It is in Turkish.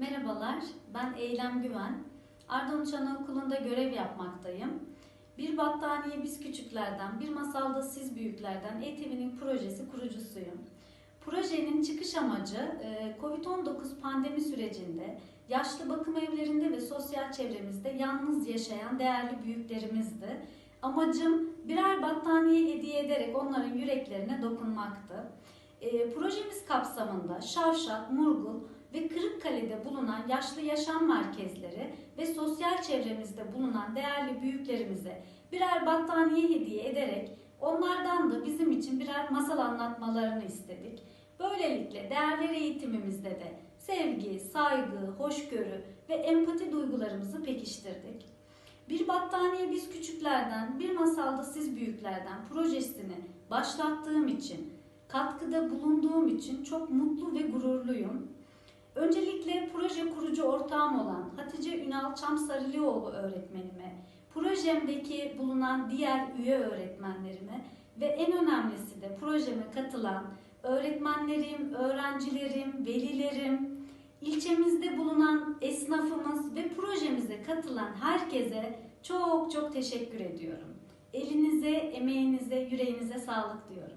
Merhabalar, ben Eylem Güven. Ardanuç Anaokulu'nda görev yapmaktayım. Bir battaniye biz küçüklerden, bir masalda siz büyüklerden ETV'nin projesi kurucusuyum. Projenin çıkış amacı e, COVID-19 pandemi sürecinde yaşlı bakım evlerinde ve sosyal çevremizde yalnız yaşayan değerli büyüklerimizdi. Amacım birer battaniye hediye ederek onların yüreklerine dokunmaktı. E, projemiz kapsamında Şavşat, Murgul ve Kırıkkale'de bulunan yaşlı yaşam merkezleri ve sosyal çevremizde bulunan değerli büyüklerimize birer battaniye hediye ederek onlardan da bizim için birer masal anlatmalarını istedik. Böylelikle değerler eğitimimizde de sevgi, saygı, hoşgörü ve empati duygularımızı pekiştirdik. Bir battaniye biz küçüklerden, bir masalda siz büyüklerden projesini başlattığım için, katkıda bulunduğum için çok mutlu ve gururluyum. Öncelikle proje kurucu ortağım olan Hatice Ünal Çamsarılioğlu öğretmenime, projemdeki bulunan diğer üye öğretmenlerime ve en önemlisi de projeme katılan öğretmenlerim, öğrencilerim, velilerim, ilçemizde bulunan esnafımız ve projemize katılan herkese çok çok teşekkür ediyorum. Elinize, emeğinize, yüreğinize sağlık diyorum.